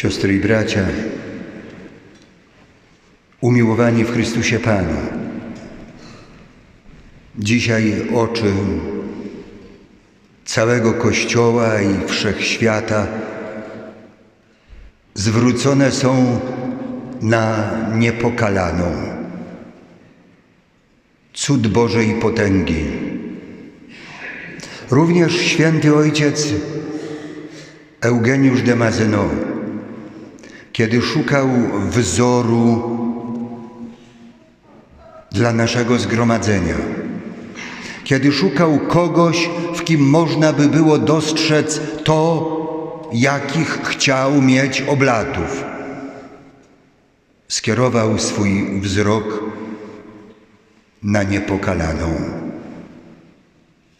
Siostry i bracia, umiłowani w Chrystusie Panu, dzisiaj oczy całego Kościoła i wszechświata zwrócone są na niepokalaną. Cud Bożej potęgi. Również święty ojciec Eugeniusz de Mazenot, kiedy szukał wzoru dla naszego zgromadzenia, kiedy szukał kogoś, w kim można by było dostrzec to, jakich chciał mieć oblatów, skierował swój wzrok na niepokalaną.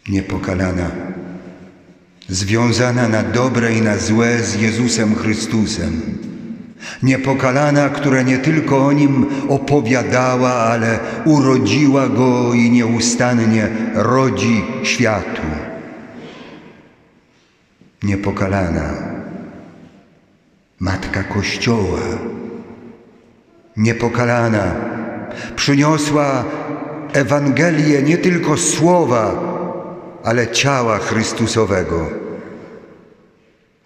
Niepokalana, związana na dobre i na złe z Jezusem Chrystusem. Niepokalana, która nie tylko o nim opowiadała, ale urodziła go i nieustannie rodzi światu. Niepokalana, matka Kościoła. Niepokalana, przyniosła Ewangelię nie tylko słowa, ale ciała Chrystusowego.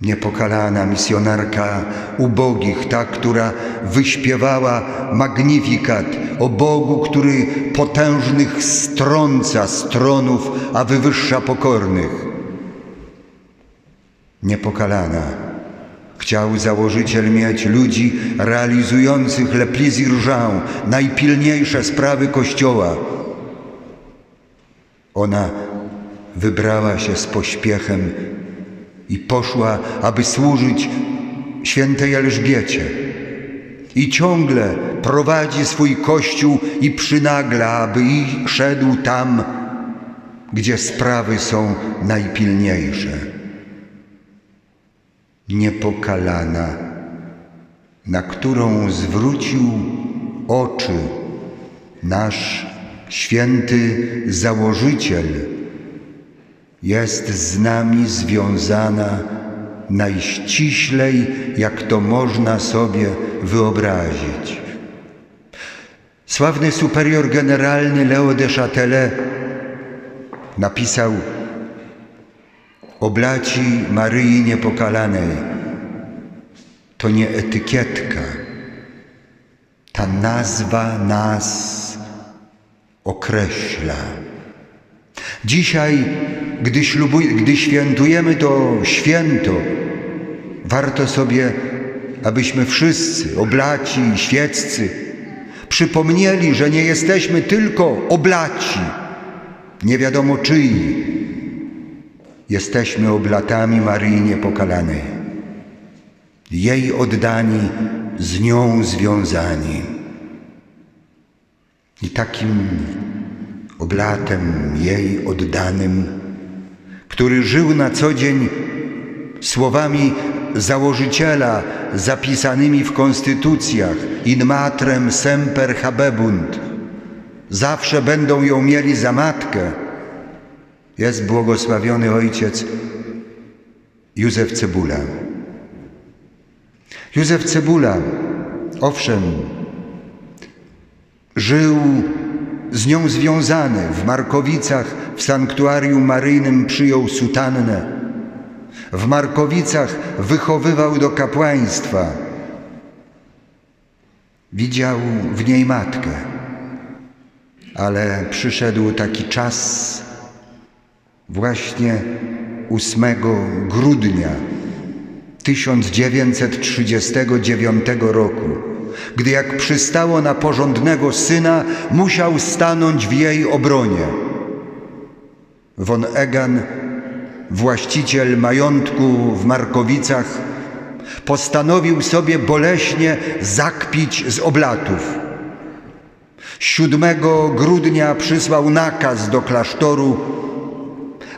Niepokalana misjonarka ubogich, ta, która wyśpiewała magnifikat o Bogu, który potężnych strąca stronów, a wywyższa pokornych. Niepokalana. Chciał założyciel mieć ludzi realizujących le plaisir Jean, najpilniejsze sprawy Kościoła. Ona wybrała się z pośpiechem i poszła, aby służyć świętej Elżbiecie. I ciągle prowadzi swój kościół i przynagla, aby i szedł tam, gdzie sprawy są najpilniejsze. Niepokalana, na którą zwrócił oczy nasz święty założyciel, jest z nami związana najściślej, jak to można sobie wyobrazić. Sławny superior generalny Leo de Châtelet napisał Oblaci Maryi Niepokalanej to nie etykietka. Ta nazwa nas określa. Dzisiaj, gdy, ślubuj, gdy świętujemy to święto, warto sobie, abyśmy wszyscy, oblaci i świeccy, przypomnieli, że nie jesteśmy tylko oblaci, nie wiadomo czyi. Jesteśmy oblatami Maryi Niepokalanej, jej oddani, z nią związani. I takim oblatem jej oddanym, który żył na co dzień słowami założyciela zapisanymi w konstytucjach in matrem semper habebunt. Zawsze będą ją mieli za matkę. Jest błogosławiony ojciec Józef Cebula. Józef Cebula, owszem, żył z nią związany. W Markowicach w sanktuarium maryjnym przyjął sutannę. W Markowicach wychowywał do kapłaństwa. Widział w niej matkę, ale przyszedł taki czas właśnie 8 grudnia 1939 roku gdy jak przystało na porządnego syna, musiał stanąć w jej obronie. Von Egan, właściciel majątku w Markowicach, postanowił sobie boleśnie zakpić z oblatów. 7 grudnia przysłał nakaz do klasztoru,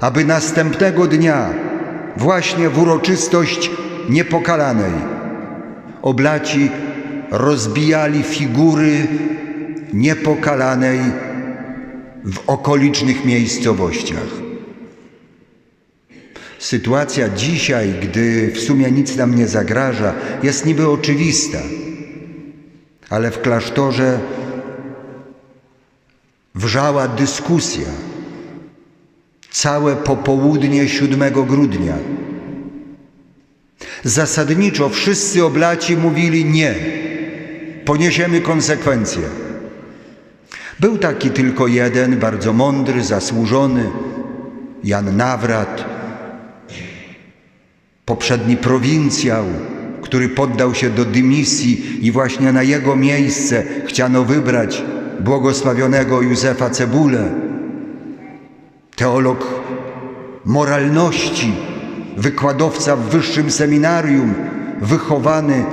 aby następnego dnia, właśnie w uroczystość niepokalanej, oblaci rozbijali figury niepokalanej w okolicznych miejscowościach. Sytuacja dzisiaj, gdy w sumie nic nam nie zagraża, jest niby oczywista, ale w klasztorze wrzała dyskusja. Całe popołudnie 7 grudnia. Zasadniczo wszyscy oblaci mówili nie, poniesiemy konsekwencje. Był taki tylko jeden, bardzo mądry, zasłużony, Jan Nawrat, poprzedni prowincjał, który poddał się do dymisji i właśnie na jego miejsce chciano wybrać błogosławionego Józefa Cebulę, teolog moralności, wykładowca w wyższym seminarium, wychowany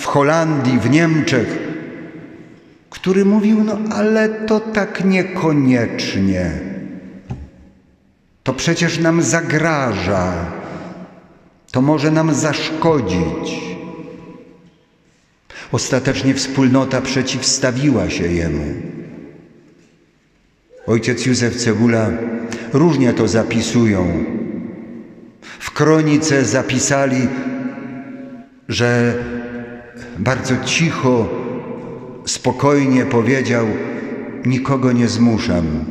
w Holandii, w Niemczech, który mówił: No, ale to tak niekoniecznie. To przecież nam zagraża, to może nam zaszkodzić. Ostatecznie wspólnota przeciwstawiła się jemu. Ojciec Józef Cebula różnie to zapisują. W kronice zapisali, że bardzo cicho, spokojnie powiedział: Nikogo nie zmuszam.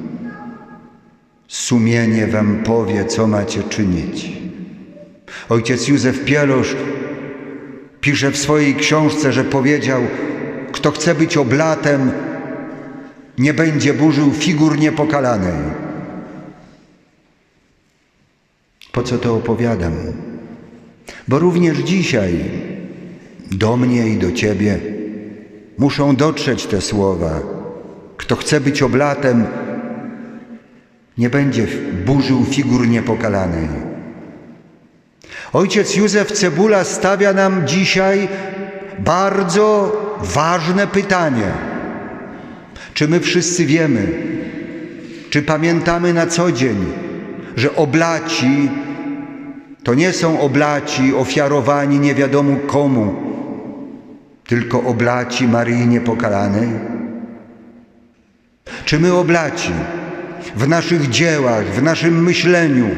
Sumienie wam powie, co macie czynić. Ojciec Józef Pielosz pisze w swojej książce, że powiedział: Kto chce być oblatem, nie będzie burzył figur niepokalanej. Po co to opowiadam? Bo również dzisiaj do mnie i do Ciebie muszą dotrzeć te słowa. Kto chce być oblatem, nie będzie burzył figur niepokalanej. Ojciec Józef Cebula stawia nam dzisiaj bardzo ważne pytanie. Czy my wszyscy wiemy, czy pamiętamy na co dzień, że oblaci to nie są oblaci ofiarowani nie wiadomo komu, tylko oblaci Maryi Niepokalanej? Czy my oblaci w naszych dziełach, w naszym myśleniu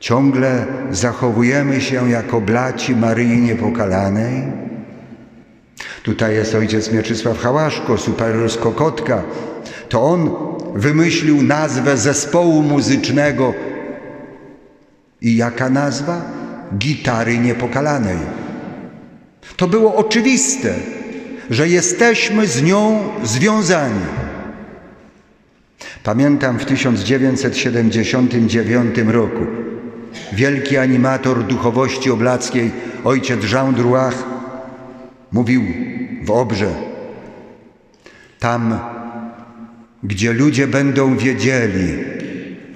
ciągle zachowujemy się jako oblaci Maryi Niepokalanej? Tutaj jest ojciec Mieczysław Hałaszko, superior Kokotka. To on wymyślił nazwę zespołu muzycznego. I jaka nazwa? Gitary Niepokalanej. To było oczywiste, że jesteśmy z nią związani. Pamiętam w 1979 roku wielki animator duchowości oblackiej, ojciec Jean Drouach, mówił w Obrze, tam, gdzie ludzie będą wiedzieli,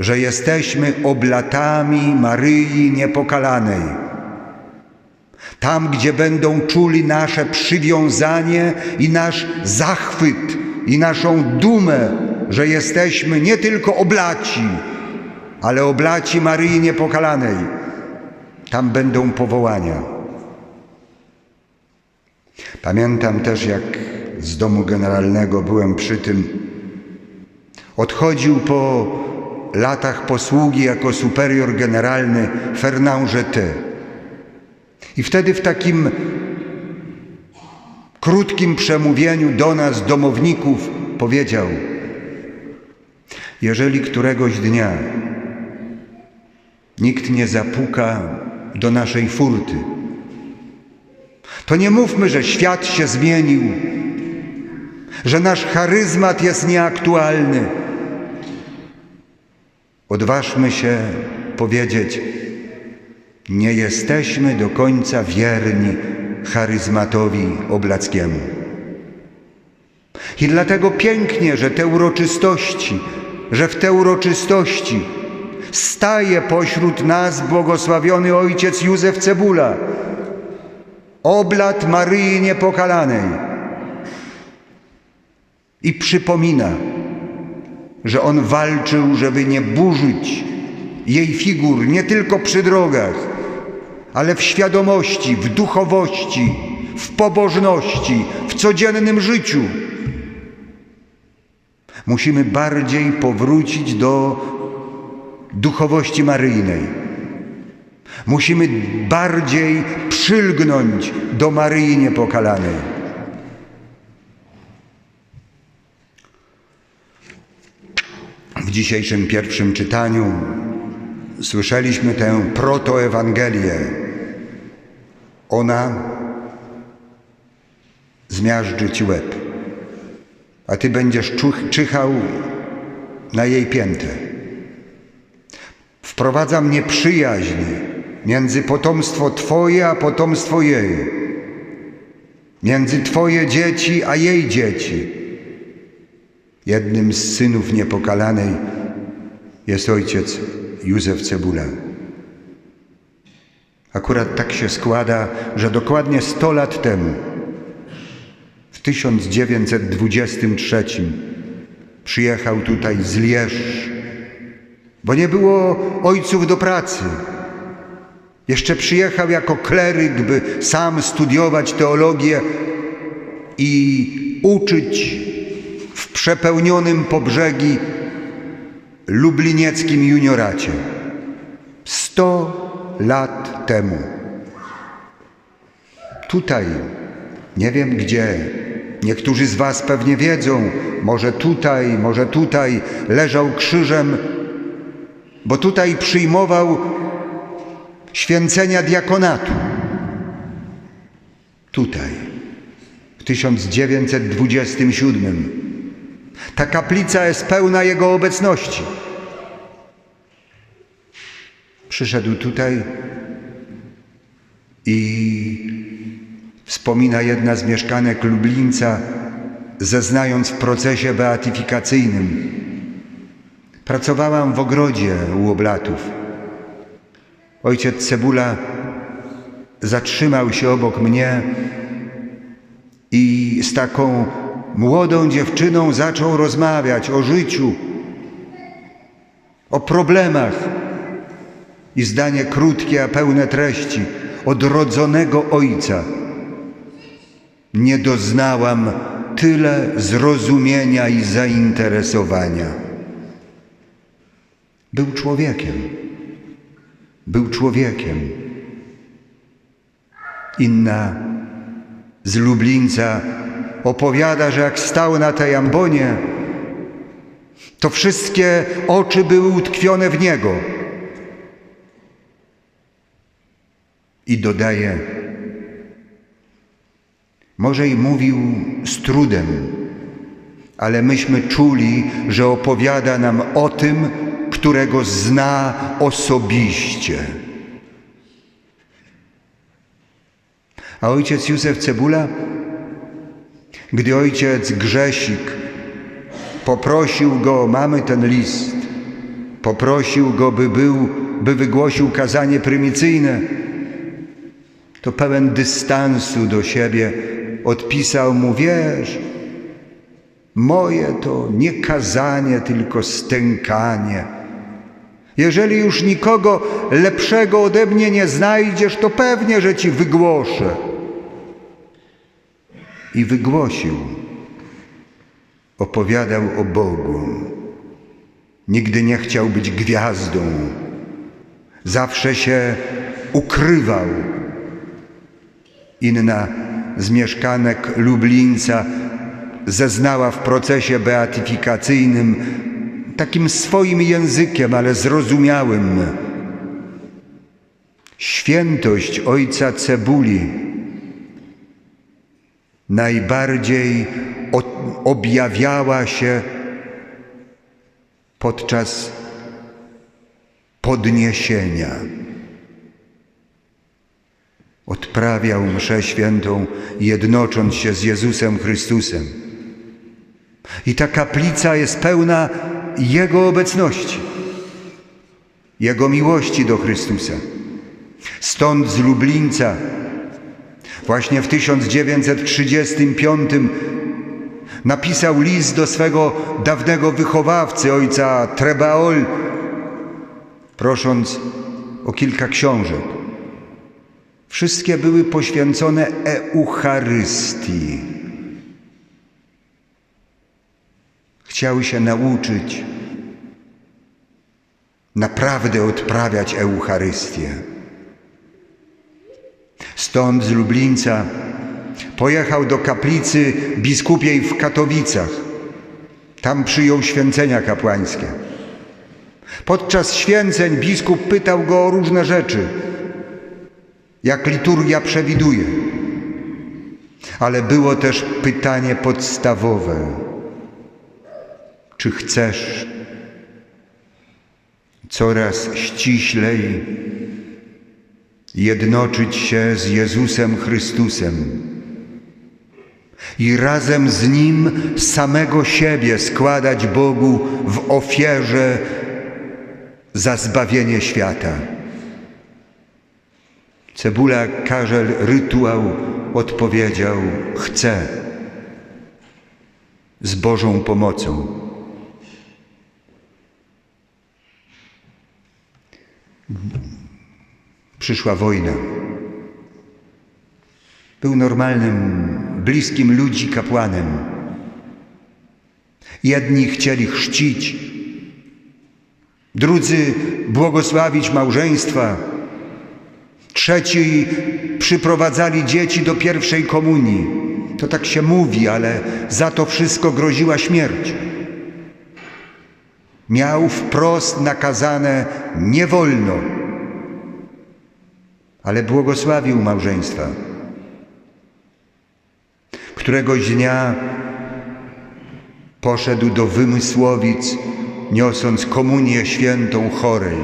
że jesteśmy oblatami Maryi Niepokalanej, tam, gdzie będą czuli nasze przywiązanie i nasz zachwyt i naszą dumę, że jesteśmy nie tylko oblaci, ale oblaci Maryi Niepokalanej, tam będą powołania. Pamiętam też, jak z domu generalnego byłem przy tym. Odchodził po latach posługi jako superior generalny Fernand Jeté. I wtedy w takim krótkim przemówieniu do nas, domowników, powiedział: Jeżeli któregoś dnia nikt nie zapuka do naszej furty, to nie mówmy, że świat się zmienił, że nasz charyzmat jest nieaktualny. Odważmy się powiedzieć, nie jesteśmy do końca wierni charyzmatowi oblackiemu. I dlatego pięknie, że te uroczystości, że w te uroczystości staje pośród nas błogosławiony ojciec Józef Cebula, oblat Maryi Niepokalanej i przypomina, że on walczył, żeby nie burzyć jej figur nie tylko przy drogach, ale w świadomości, w duchowości, w pobożności, w codziennym życiu. Musimy bardziej powrócić do duchowości maryjnej. Musimy bardziej przylgnąć do Maryi Niepokalanej. W dzisiejszym pierwszym czytaniu słyszeliśmy tę protoewangelię. Ona zmiażdży ci łeb, a ty będziesz czyhał na jej piętę. Wprowadzam nieprzyjaźń między potomstwo Twoje a potomstwo jej, między Twoje dzieci a jej dzieci. Jednym z synów niepokalanej jest ojciec Józef Cebula. Akurat tak się składa, że dokładnie 100 lat temu, w 1923, przyjechał tutaj z Lierz, bo nie było ojców do pracy. Jeszcze przyjechał jako kleryk, by sam studiować teologię i uczyć w przepełnionym po brzegi lublinieckim junioracie. Sto lat temu. Tutaj, nie wiem gdzie, niektórzy z Was pewnie wiedzą, może tutaj, może tutaj leżał krzyżem, bo tutaj przyjmował święcenia diakonatu. Tutaj, w 1927. Ta kaplica jest pełna Jego obecności. Przyszedł tutaj i wspomina jedna z mieszkanek Lublińca, zeznając w procesie beatyfikacyjnym. Pracowałam w ogrodzie u oblatów. Ojciec Cebula zatrzymał się obok mnie i z taką młodą dziewczyną zaczął rozmawiać o życiu, o problemach. I zdanie krótkie, a pełne treści odrodzonego ojca. Nie doznałam tyle zrozumienia i zainteresowania. Był człowiekiem. Był człowiekiem. Inna z Lublińca opowiada, że jak stał na tej ambonie, to wszystkie oczy były utkwione w niego. I dodaje, może i mówił z trudem, ale myśmy czuli, że opowiada nam o tym, którego zna osobiście. A ojciec Józef Cebula, gdy ojciec Grzesik poprosił go, mamy ten list, poprosił go, by był, by wygłosił kazanie prymicyjne, to pełen dystansu do siebie odpisał mu, wiesz, moje to nie kazanie, tylko stękanie. Jeżeli już nikogo lepszego ode mnie nie znajdziesz, to pewnie, że ci wygłoszę. I wygłosił. Opowiadał o Bogu. Nigdy nie chciał być gwiazdą. Zawsze się ukrywał. Inna z mieszkanek Lublińca zeznała w procesie beatyfikacyjnym takim swoim językiem, ale zrozumiałym. Świętość ojca Cebuli najbardziej objawiała się podczas podniesienia. Odprawiał mszę świętą, jednocząc się z Jezusem Chrystusem. I ta kaplica jest pełna Jego obecności, Jego miłości do Chrystusa. Stąd z Lublińca, właśnie w 1935 napisał list do swego dawnego wychowawcy, ojca Trebaol, prosząc o kilka książek. Wszystkie były poświęcone Eucharystii. Chciały się nauczyć naprawdę odprawiać Eucharystię. Stąd z Lublińca pojechał do kaplicy biskupiej w Katowicach. Tam przyjął święcenia kapłańskie. Podczas święceń biskup pytał go o różne rzeczy, jak liturgia przewiduje. Ale było też pytanie podstawowe: czy chcesz coraz ściślej jednoczyć się z Jezusem Chrystusem i razem z Nim samego siebie składać Bogu w ofierze za zbawienie świata. Cebula Karzel rytuał odpowiedział: Chcę z Bożą pomocą. Przyszła wojna. Był normalnym, bliskim ludzi kapłanem. Jedni chcieli chrzcić, drudzy błogosławić małżeństwa, trzeci przyprowadzali dzieci do pierwszej komunii. To tak się mówi, ale za to wszystko groziła śmierć. Miał wprost nakazane nie wolno, ale błogosławił małżeństwa. Któregoś dnia poszedł do Wymysłowic, niosąc komunię świętą chorej.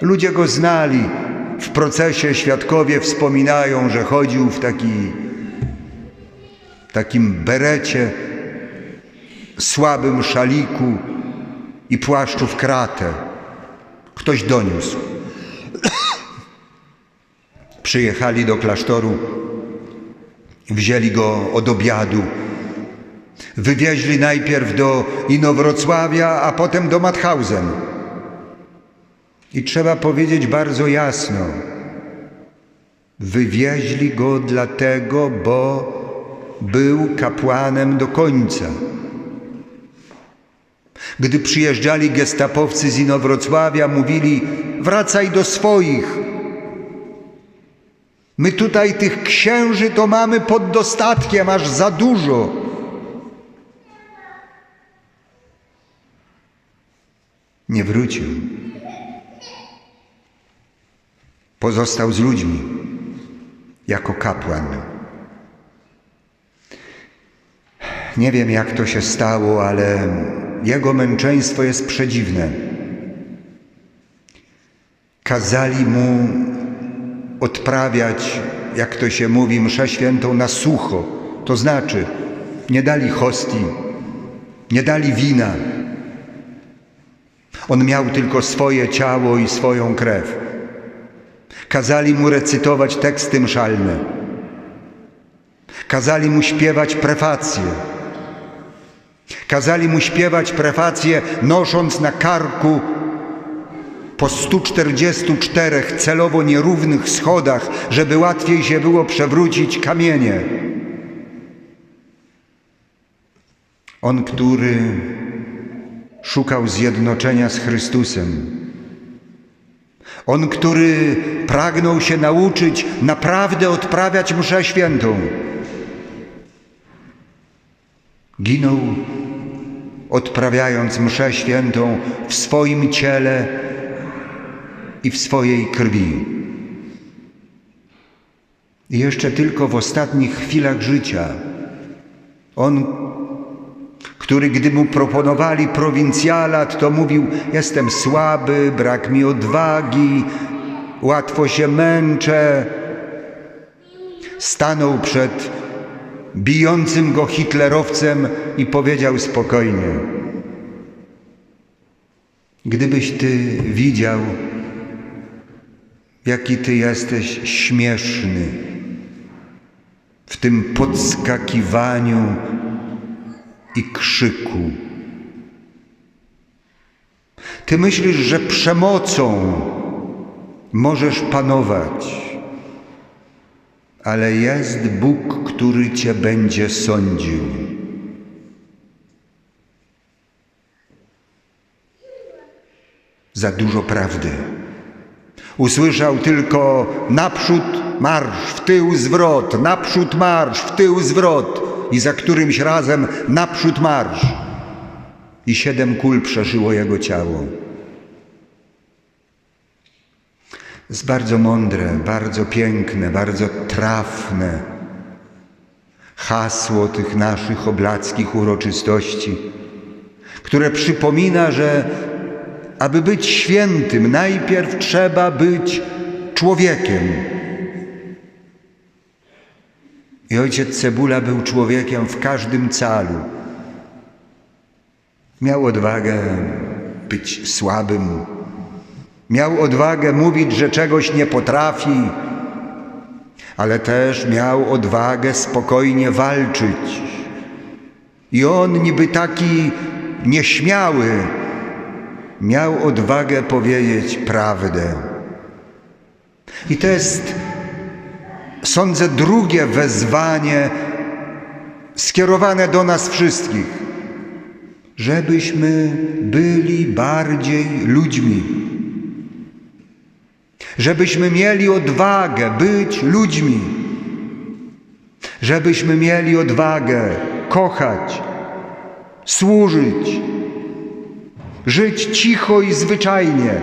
Ludzie go znali. W procesie świadkowie wspominają, że chodził w taki, takim berecie, słabym szaliku i płaszczu w kratę. Ktoś doniósł. Przyjechali do klasztoru, wzięli go od obiadu, wywieźli najpierw do Inowrocławia, a potem do Mauthausen. I trzeba powiedzieć bardzo jasno, wywieźli go dlatego, bo był kapłanem do końca. Gdy przyjeżdżali gestapowcy z Inowrocławia, mówili: Wracaj do swoich. My tutaj tych księży to mamy pod dostatkiem, aż za dużo. Nie wrócił. Pozostał z ludźmi jako kapłan. Nie wiem, jak to się stało, ale jego męczeństwo jest przedziwne. Kazali mu odprawiać, jak to się mówi, mszę świętą na sucho. To znaczy, nie dali hostii, nie dali wina. On miał tylko swoje ciało i swoją krew. Kazali mu recytować teksty mszalne. Kazali mu śpiewać prefacje. Kazali mu śpiewać prefacje, nosząc na karku po 144 celowo nierównych schodach, żeby łatwiej się było przewrócić kamienie. On, który szukał zjednoczenia z Chrystusem. On, który pragnął się nauczyć naprawdę odprawiać mszę świętą. Ginął odprawiając mszę świętą w swoim ciele i w swojej krwi. I jeszcze tylko w ostatnich chwilach życia on, który gdy mu proponowali prowincjalat, to mówił: Jestem słaby, brak mi odwagi, łatwo się męczę. Stanął przed bijącym go hitlerowcem i powiedział spokojnie: Gdybyś ty widział, jaki ty jesteś śmieszny w tym podskakiwaniu i krzyku. Ty myślisz, że przemocą możesz panować, ale jest Bóg, który cię będzie sądził. za dużo prawdy. Usłyszał tylko naprzód marsz, w tył zwrot, naprzód marsz, w tył zwrot i za którymś razem naprzód marsz. I siedem kul przeszyło jego ciało. Jest bardzo mądre, bardzo piękne, bardzo trafne hasło tych naszych oblackich uroczystości, które przypomina, że aby być świętym, najpierw trzeba być człowiekiem. I ojciec Cebula był człowiekiem w każdym calu. Miał odwagę być słabym, miał odwagę mówić, że czegoś nie potrafi, ale też miał odwagę spokojnie walczyć. I on, niby taki nieśmiały, miał odwagę powiedzieć prawdę. I to jest, sądzę, drugie wezwanie skierowane do nas wszystkich, żebyśmy byli bardziej ludźmi, żebyśmy mieli odwagę być ludźmi, żebyśmy mieli odwagę kochać, służyć, żyć cicho i zwyczajnie,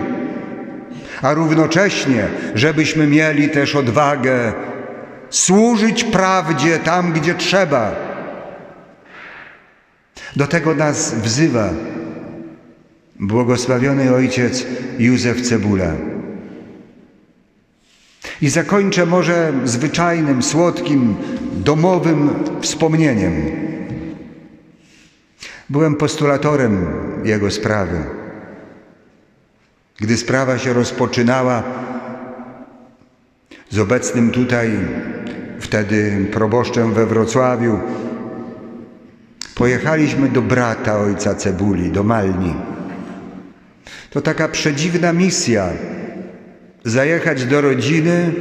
a równocześnie, żebyśmy mieli też odwagę służyć prawdzie tam, gdzie trzeba. Do tego nas wzywa błogosławiony ojciec Józef Cebula. I zakończę może zwyczajnym, słodkim, domowym wspomnieniem. Byłem postulatorem jego sprawy. Gdy sprawa się rozpoczynała z obecnym tutaj, wtedy proboszczem we Wrocławiu, pojechaliśmy do brata ojca Cebuli, do Malni. To taka przedziwna misja zajechać do rodziny.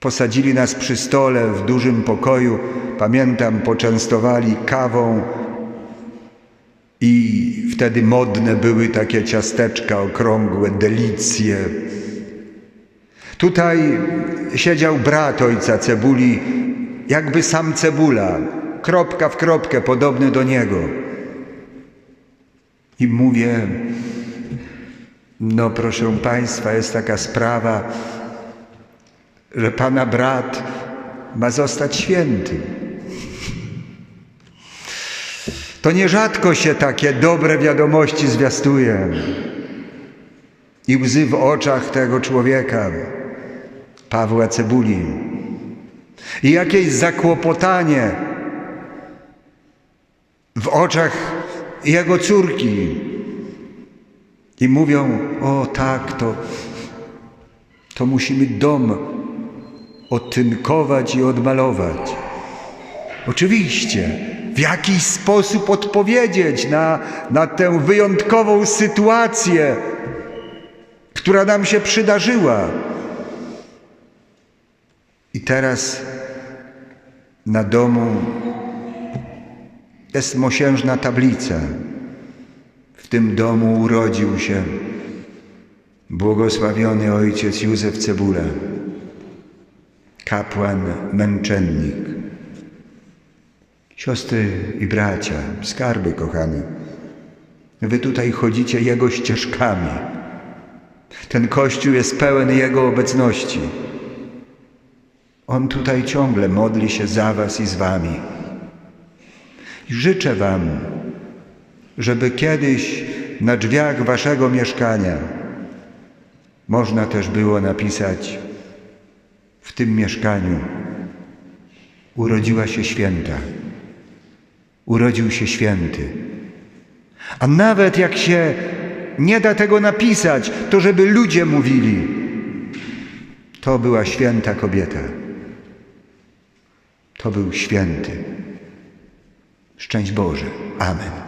Posadzili nas przy stole w dużym pokoju. Pamiętam, poczęstowali kawą i wtedy modne były takie ciasteczka okrągłe, delicje. Tutaj siedział brat ojca Cebuli, jakby sam Cebula, kropka w kropkę, podobny do niego. I mówię, no proszę Państwa, jest taka sprawa, że Pana brat ma zostać świętym. To nierzadko się takie dobre wiadomości zwiastuje. I łzy w oczach tego człowieka, Pawła Cebuli. I jakieś zakłopotanie w oczach jego córki. I mówią: O tak, to, to musimy dom otynkować i odmalować. Oczywiście, w jakiś sposób odpowiedzieć na, na tę wyjątkową sytuację, która nam się przydarzyła. I teraz na domu jest mosiężna tablica. W tym domu urodził się błogosławiony ojciec Józef Cebula, kapłan męczennik. Siostry i bracia, skarby kochane, wy tutaj chodzicie Jego ścieżkami. Ten Kościół jest pełen Jego obecności. On tutaj ciągle modli się za Was i z Wami. I życzę Wam, żeby kiedyś na drzwiach Waszego mieszkania można też było napisać tym mieszkaniu urodziła się święta, urodził się święty. A nawet jak się nie da tego napisać, to żeby ludzie mówili, to była święta kobieta. To był święty. Szczęść Boże. Amen.